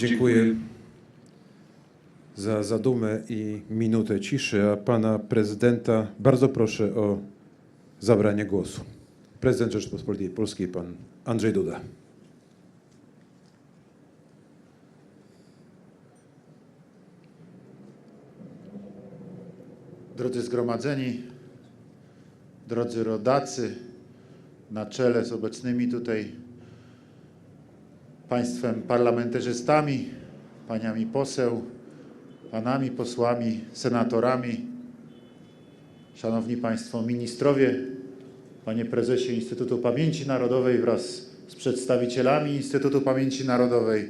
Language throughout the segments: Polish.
Dziękuję za zadumę i minutę ciszy, a pana prezydenta bardzo proszę o zabranie głosu. Prezydent Rzeczypospolitej Polskiej, pan Andrzej Duda. Drodzy zgromadzeni, drodzy rodacy, na czele z obecnymi tutaj państwem parlamentarzystami, paniami poseł, panami posłami, senatorami, szanowni państwo ministrowie, panie prezesie Instytutu Pamięci Narodowej wraz z przedstawicielami Instytutu Pamięci Narodowej,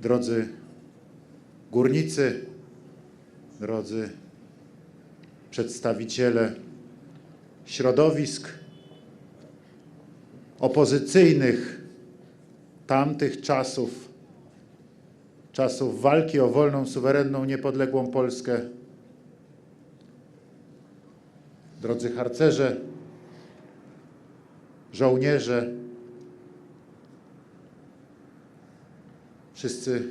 drodzy górnicy, drodzy przedstawiciele środowisk opozycyjnych tamtych czasów, czasów walki o wolną, suwerenną, niepodległą Polskę, drodzy harcerze, żołnierze, wszyscy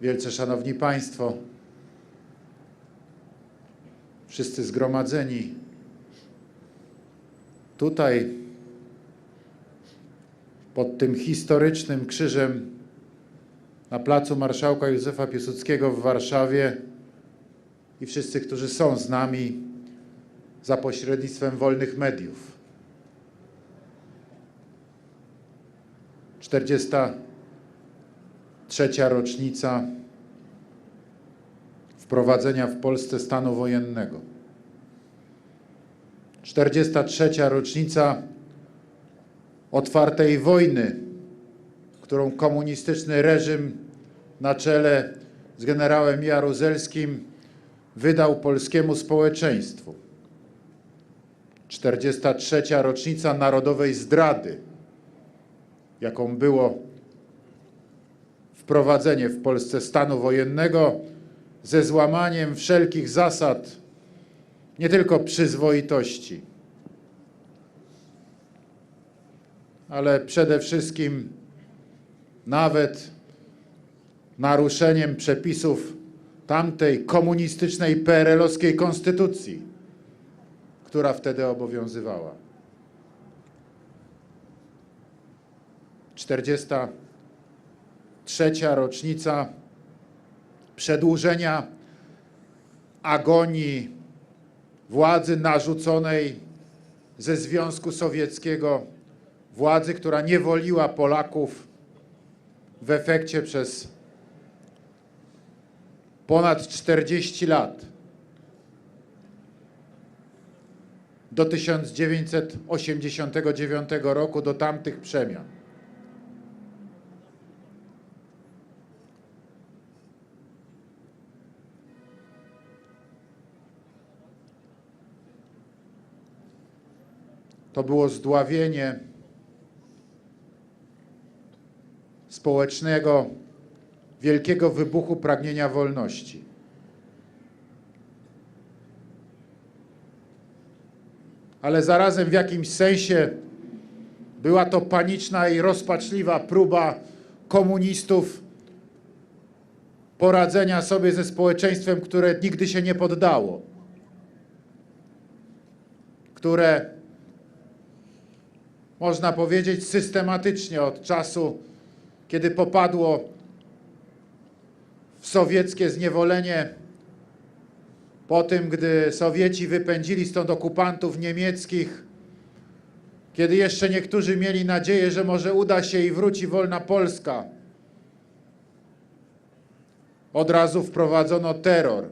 wielce szanowni Państwo, wszyscy zgromadzeni. Tutaj pod tym historycznym krzyżem na placu Marszałka Józefa Piłsudskiego w Warszawie i wszyscy, którzy są z nami za pośrednictwem wolnych mediów. 43. rocznica wprowadzenia w Polsce stanu wojennego. 43. rocznica otwartej wojny, którą komunistyczny reżim na czele z generałem Jaruzelskim wydał polskiemu społeczeństwu. 43. rocznica narodowej zdrady, jaką było wprowadzenie w Polsce stanu wojennego ze złamaniem wszelkich zasad, nie tylko przyzwoitości, ale przede wszystkim nawet naruszeniem przepisów tamtej komunistycznej PRL-owskiej konstytucji, która wtedy obowiązywała. 43. rocznica przedłużenia agonii władzy narzuconej ze Związku Sowieckiego, władzy, która niewoliła Polaków w efekcie przez ponad 40 lat. Do 1989 roku, do tamtych przemian. To było zdławienie społecznego, wielkiego wybuchu pragnienia wolności. Ale zarazem w jakimś sensie była to paniczna i rozpaczliwa próba komunistów poradzenia sobie ze społeczeństwem, które nigdy się nie poddało, które można powiedzieć systematycznie od czasu, kiedy popadło w sowieckie zniewolenie, po tym, gdy Sowieci wypędzili stąd okupantów niemieckich, kiedy jeszcze niektórzy mieli nadzieję, że może uda się i wróci wolna Polska, od razu wprowadzono terror,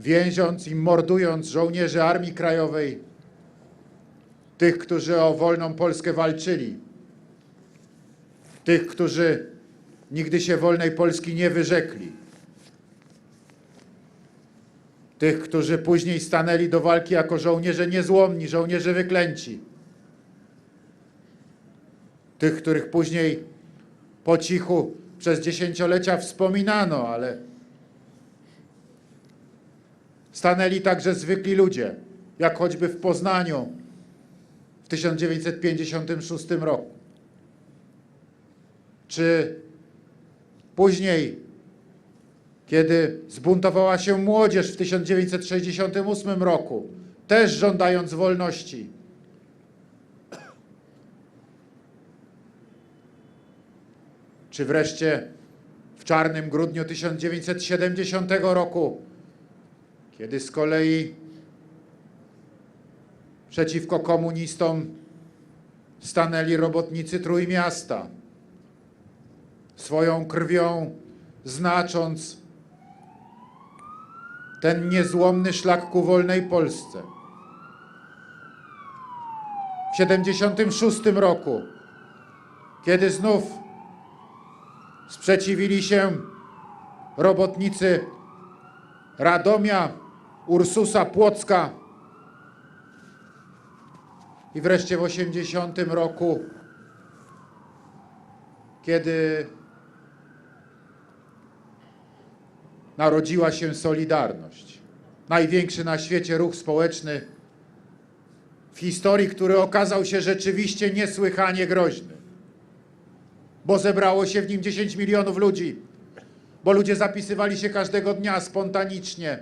więziąc i mordując żołnierzy Armii Krajowej, tych, którzy o wolną Polskę walczyli, tych, którzy nigdy się wolnej Polski nie wyrzekli, tych, którzy później stanęli do walki jako żołnierze niezłomni, żołnierze wyklęci, tych, których później po cichu przez dziesięciolecia wspominano, ale stanęli także zwykli ludzie, jak choćby w Poznaniu w 1956 roku. Czy później, kiedy zbuntowała się młodzież w 1968 roku, też żądając wolności. Czy wreszcie w czarnym grudniu 1970 roku, kiedy z kolei przeciwko komunistom stanęli robotnicy Trójmiasta, swoją krwią znacząc ten niezłomny szlak ku wolnej Polsce. W 76 roku, kiedy znów sprzeciwili się robotnicy Radomia, Ursusa Płocka i wreszcie w 80 roku, kiedy narodziła się Solidarność. Największy na świecie ruch społeczny w historii, który okazał się rzeczywiście niesłychanie groźny. Bo zebrało się w nim 10 milionów ludzi, bo ludzie zapisywali się każdego dnia spontanicznie,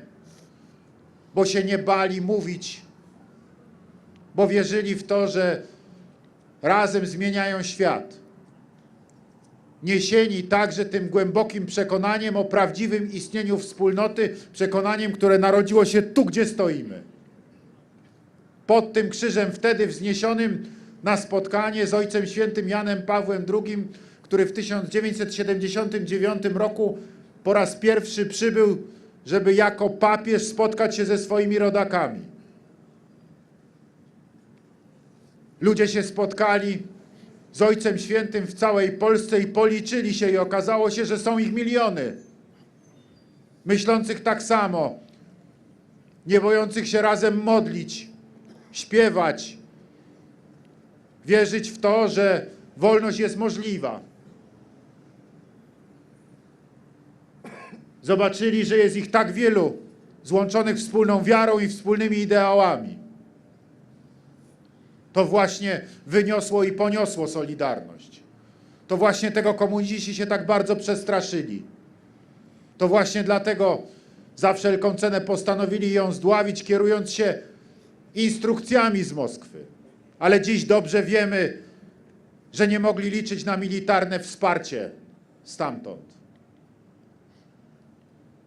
bo się nie bali mówić, bo wierzyli w to, że razem zmieniają świat niesieni także tym głębokim przekonaniem o prawdziwym istnieniu wspólnoty, przekonaniem, które narodziło się tu, gdzie stoimy. Pod tym krzyżem wtedy wzniesionym na spotkanie z Ojcem Świętym Janem Pawłem II, który w 1979 roku po raz pierwszy przybył, żeby jako papież spotkać się ze swoimi rodakami. Ludzie się spotkali z Ojcem Świętym w całej Polsce i policzyli się i okazało się, że są ich miliony. Myślących tak samo, nie bojących się razem modlić, śpiewać, wierzyć w to, że wolność jest możliwa. Zobaczyli, że jest ich tak wielu, złączonych wspólną wiarą i wspólnymi ideałami to właśnie wyniosło i poniosło Solidarność. To właśnie tego komuniści się tak bardzo przestraszyli. To właśnie dlatego za wszelką cenę postanowili ją zdławić, kierując się instrukcjami z Moskwy. Ale dziś dobrze wiemy, że nie mogli liczyć na militarne wsparcie stamtąd.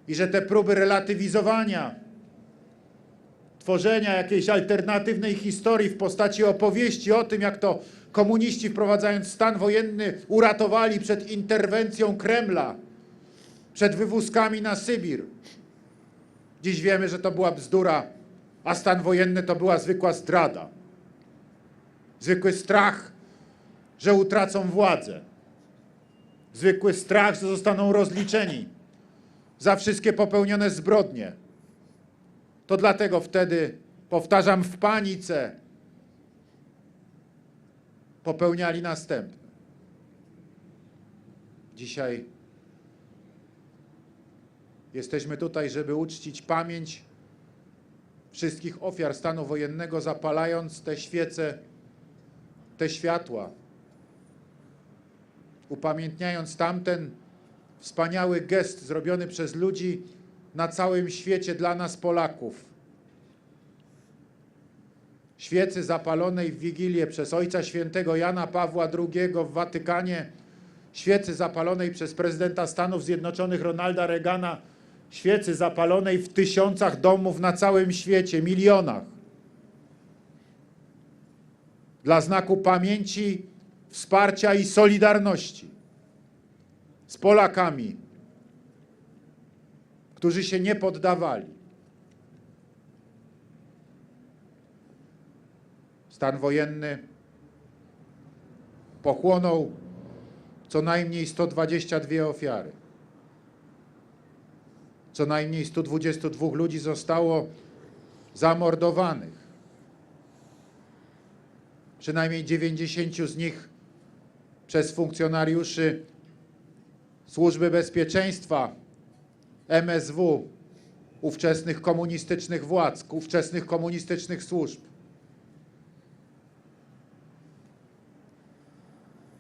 I że te próby relatywizowania tworzenia jakiejś alternatywnej historii w postaci opowieści o tym, jak to komuniści wprowadzając stan wojenny uratowali przed interwencją Kremla, przed wywózkami na Sybir. Dziś wiemy, że to była bzdura, a stan wojenny to była zwykła zdrada. Zwykły strach, że utracą władzę. Zwykły strach, że zostaną rozliczeni za wszystkie popełnione zbrodnie to dlatego wtedy, powtarzam, w panice popełniali następne. Dzisiaj jesteśmy tutaj, żeby uczcić pamięć wszystkich ofiar stanu wojennego, zapalając te świece, te światła, upamiętniając tamten wspaniały gest zrobiony przez ludzi, na całym świecie dla nas Polaków. Świecy zapalonej w Wigilię przez Ojca Świętego Jana Pawła II w Watykanie, świecy zapalonej przez prezydenta Stanów Zjednoczonych Ronalda Reagana, świecy zapalonej w tysiącach domów na całym świecie, milionach. Dla znaku pamięci, wsparcia i solidarności z Polakami, którzy się nie poddawali. Stan wojenny pochłonął co najmniej 122 ofiary. Co najmniej 122 ludzi zostało zamordowanych. Przynajmniej 90 z nich przez funkcjonariuszy Służby Bezpieczeństwa MSW, ówczesnych komunistycznych władz, ówczesnych komunistycznych służb.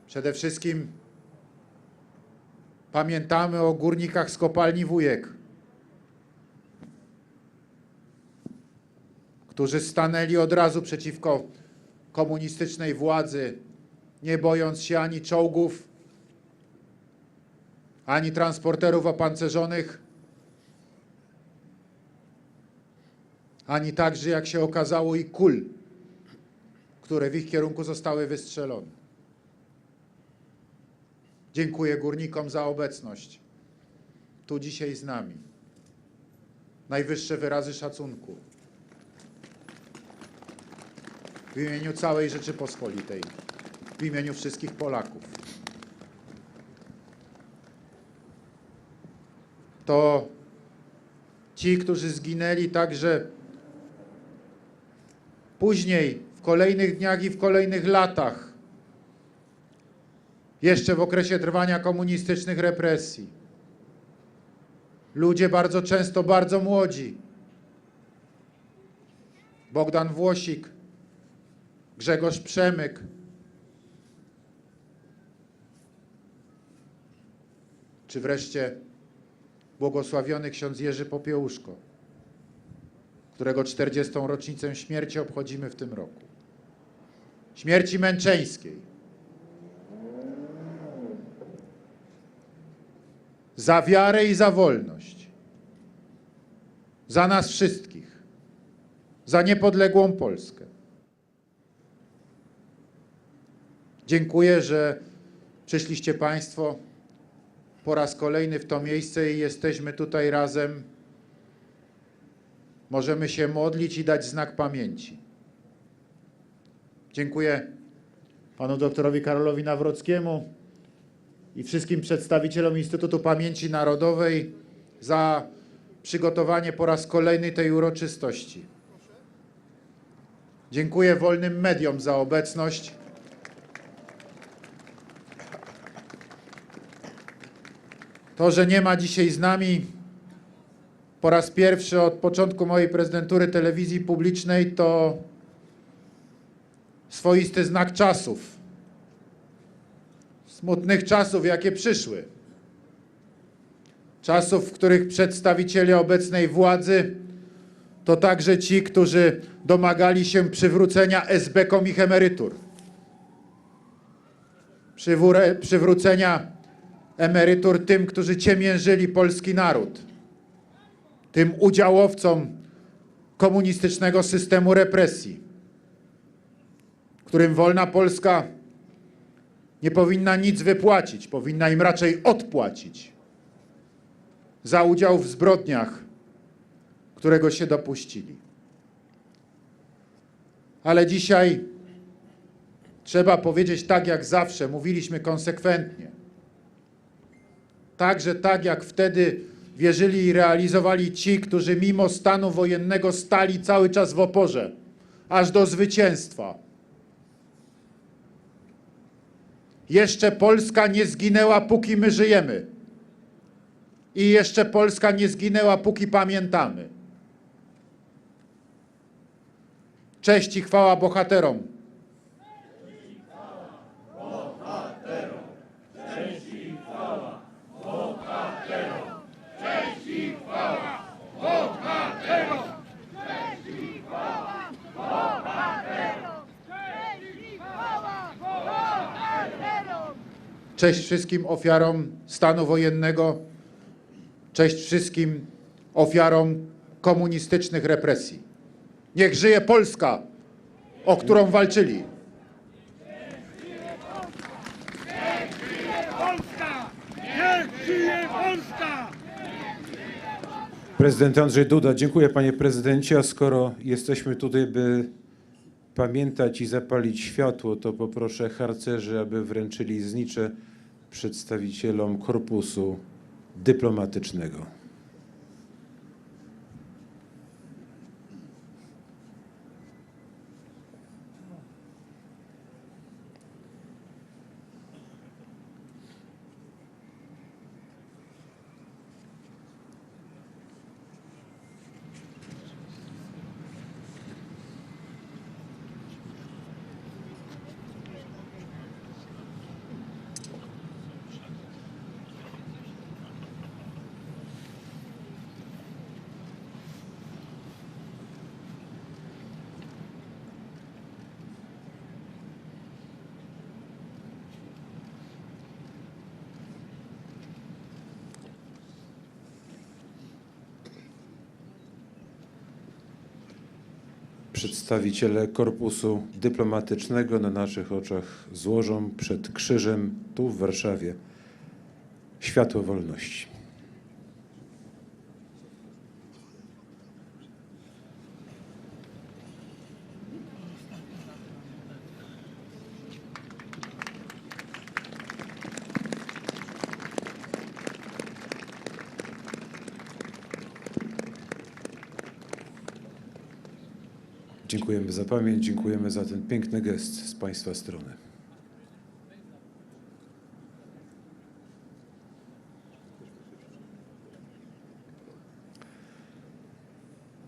Przede wszystkim Pamiętamy o górnikach z kopalni Wujek, którzy stanęli od razu przeciwko komunistycznej władzy, nie bojąc się ani czołgów, ani transporterów opancerzonych, ani także, jak się okazało, i kul, które w ich kierunku zostały wystrzelone. Dziękuję górnikom za obecność tu dzisiaj z nami. Najwyższe wyrazy szacunku w imieniu całej Rzeczypospolitej, w imieniu wszystkich Polaków. To ci, którzy zginęli także później, w kolejnych dniach i w kolejnych latach, jeszcze w okresie trwania komunistycznych represji. Ludzie bardzo często bardzo młodzi. Bogdan Włosik, Grzegorz Przemyk, czy wreszcie błogosławiony ksiądz Jerzy Popiełuszko, którego 40. rocznicę śmierci obchodzimy w tym roku. Śmierci męczeńskiej. Za wiarę i za wolność. Za nas wszystkich. Za niepodległą Polskę. Dziękuję, że przyszliście Państwo po raz kolejny w to miejsce i jesteśmy tutaj razem. Możemy się modlić i dać znak pamięci. Dziękuję panu doktorowi Karolowi Nawrockiemu i wszystkim przedstawicielom Instytutu Pamięci Narodowej za przygotowanie po raz kolejny tej uroczystości. Dziękuję wolnym mediom za obecność. To, że nie ma dzisiaj z nami po raz pierwszy od początku mojej prezydentury telewizji publicznej, to swoisty znak czasów. Smutnych czasów, jakie przyszły. Czasów, w których przedstawiciele obecnej władzy to także ci, którzy domagali się przywrócenia SB-kom ich emerytur. Przywrócenia emerytur tym, którzy ciemiężyli polski naród, tym udziałowcom komunistycznego systemu represji, którym wolna Polska nie powinna nic wypłacić, powinna im raczej odpłacić za udział w zbrodniach, którego się dopuścili. Ale dzisiaj trzeba powiedzieć tak jak zawsze, mówiliśmy konsekwentnie. Także tak jak wtedy wierzyli i realizowali ci, którzy mimo stanu wojennego stali cały czas w oporze, aż do zwycięstwa. Jeszcze Polska nie zginęła, póki my żyjemy. I jeszcze Polska nie zginęła, póki pamiętamy. Cześć i chwała bohaterom. Cześć i chwała bohaterom! Cześć wszystkim ofiarom stanu wojennego. Cześć wszystkim ofiarom komunistycznych represji. Niech żyje Polska, o którą walczyli. Prezydent Andrzej Duda, dziękuję panie prezydencie, a skoro jesteśmy tutaj, by pamiętać i zapalić światło, to poproszę harcerzy, aby wręczyli znicze przedstawicielom korpusu dyplomatycznego. Przedstawiciele korpusu dyplomatycznego na naszych oczach złożą przed krzyżem tu w Warszawie światło wolności. Dziękujemy za pamięć, dziękujemy za ten piękny gest z Państwa strony.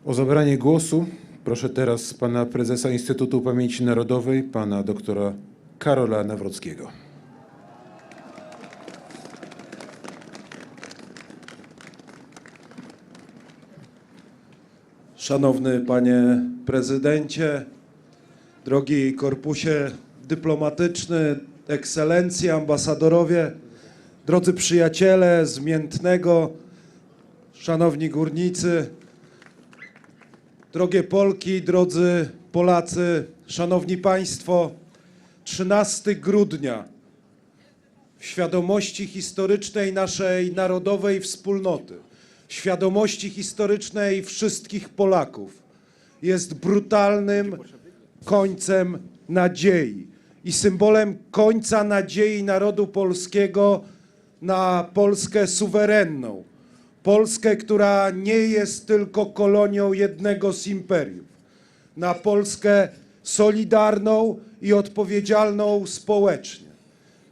O zabranie głosu proszę teraz pana prezesa Instytutu Pamięci Narodowej, pana doktora Karola Nawrockiego. Szanowny panie prezydencie, drogi korpusie dyplomatyczny, ekscelencje, ambasadorowie, drodzy przyjaciele z Miętnego, szanowni górnicy, drogie Polki, drodzy Polacy, szanowni państwo, 13 grudnia w świadomości historycznej naszej narodowej wspólnoty, świadomości historycznej wszystkich Polaków jest brutalnym końcem nadziei i symbolem końca nadziei narodu polskiego na Polskę suwerenną. Polskę, która nie jest tylko kolonią jednego z imperiów. Na Polskę solidarną i odpowiedzialną społecznie.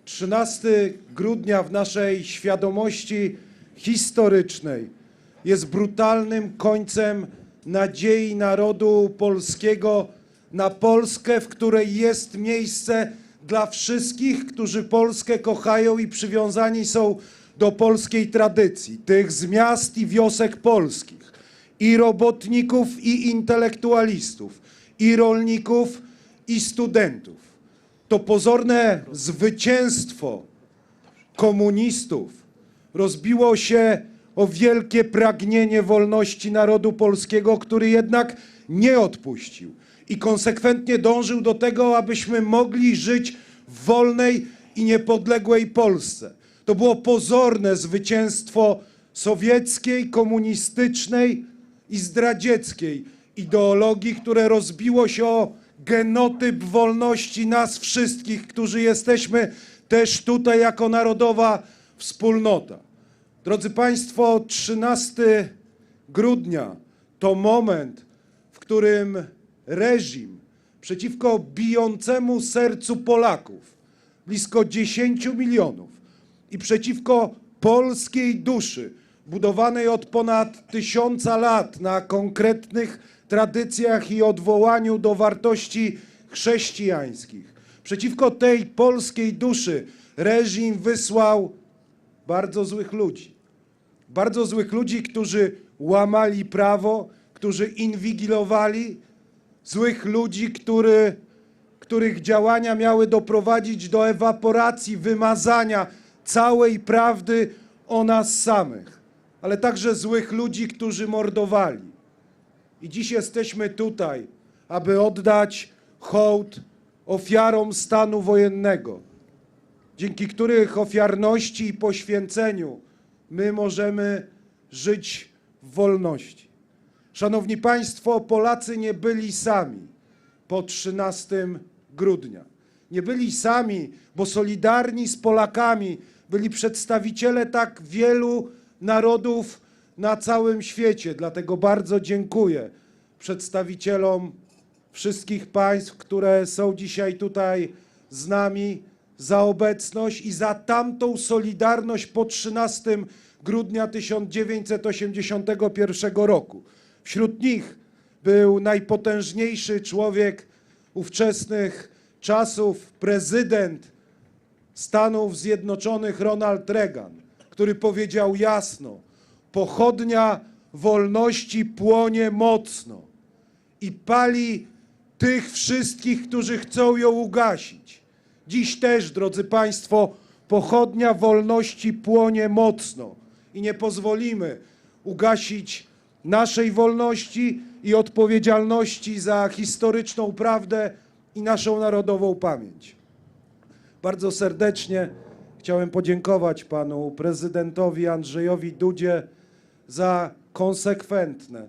13 grudnia w naszej świadomości historycznej jest brutalnym końcem nadziei narodu polskiego na Polskę, w której jest miejsce dla wszystkich, którzy Polskę kochają i przywiązani są do polskiej tradycji, tych z miast i wiosek polskich, i robotników, i intelektualistów, i rolników, i studentów. To pozorne zwycięstwo komunistów rozbiło się o wielkie pragnienie wolności narodu polskiego, który jednak nie odpuścił i konsekwentnie dążył do tego, abyśmy mogli żyć w wolnej i niepodległej Polsce. To było pozorne zwycięstwo sowieckiej, komunistycznej i zdradzieckiej ideologii, które rozbiło się o genotyp wolności nas wszystkich, którzy jesteśmy też tutaj jako narodowa wspólnota. Drodzy Państwo, 13 grudnia to moment, w którym reżim przeciwko bijącemu sercu Polaków, blisko 10 milionów, i przeciwko polskiej duszy, budowanej od ponad tysiąca lat na konkretnych tradycjach i odwołaniu do wartości chrześcijańskich. Przeciwko tej polskiej duszy reżim wysłał bardzo złych ludzi. Bardzo złych ludzi, którzy łamali prawo, którzy inwigilowali, złych ludzi, który, których działania miały doprowadzić do ewaporacji, wymazania całej prawdy o nas samych, ale także złych ludzi, którzy mordowali. I dziś jesteśmy tutaj, aby oddać hołd ofiarom stanu wojennego, dzięki których ofiarności i poświęceniu my możemy żyć w wolności. Szanowni Państwo, Polacy nie byli sami po 13 grudnia. Nie byli sami, bo solidarni z Polakami byli przedstawiciele tak wielu narodów na całym świecie. Dlatego bardzo dziękuję przedstawicielom wszystkich państw, które są dzisiaj tutaj z nami, za obecność i za tamtą solidarność po 13 grudnia 1981 roku. Wśród nich był najpotężniejszy człowiek ówczesnych czasów, prezydent Stanów Zjednoczonych Ronald Reagan, który powiedział jasno: Pochodnia wolności płonie mocno i pali tych wszystkich, którzy chcą ją ugasić. Dziś też, drodzy Państwo, pochodnia wolności płonie mocno i nie pozwolimy ugasić naszej wolności i odpowiedzialności za historyczną prawdę i naszą narodową pamięć. Bardzo serdecznie chciałem podziękować panu prezydentowi Andrzejowi Dudzie za konsekwentne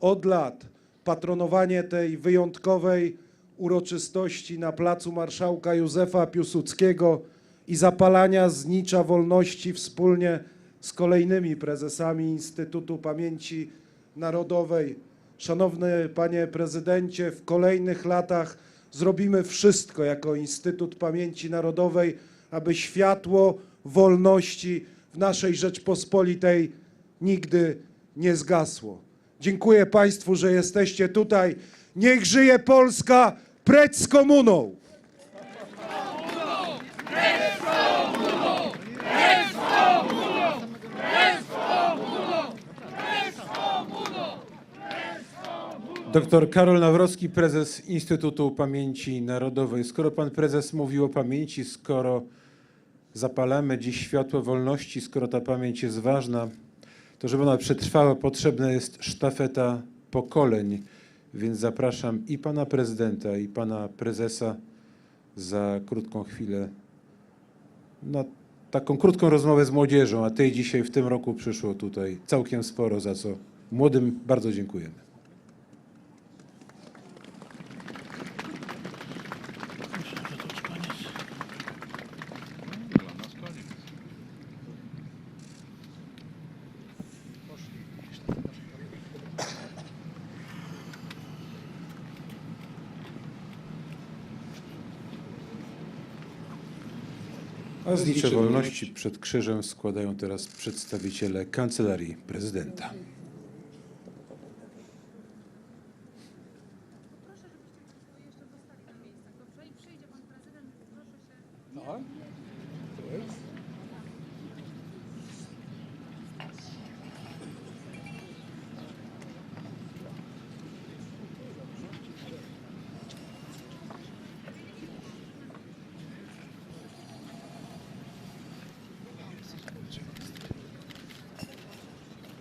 od lat patronowanie tej wyjątkowej uroczystości na placu Marszałka Józefa Piłsudskiego i zapalania znicza wolności wspólnie z kolejnymi prezesami Instytutu Pamięci Narodowej. Szanowny panie prezydencie, w kolejnych latach zrobimy wszystko jako Instytut Pamięci Narodowej, aby światło wolności w naszej Rzeczpospolitej nigdy nie zgasło. Dziękuję Państwu, że jesteście tutaj. Niech żyje Polska! Precz z komuną! Doktor Karol Nawrocki, prezes Instytutu Pamięci Narodowej. Skoro pan prezes mówił o pamięci, skoro zapalamy dziś światło wolności, skoro ta pamięć jest ważna, to żeby ona przetrwała, potrzebna jest sztafeta pokoleń. Więc zapraszam i pana prezydenta, i pana prezesa za krótką chwilę na taką krótką rozmowę z młodzieżą, a tej dzisiaj w tym roku przyszło tutaj całkiem sporo, za co młodym bardzo dziękujemy. A znicze wolności przed krzyżem składają teraz przedstawiciele Kancelarii Prezydenta.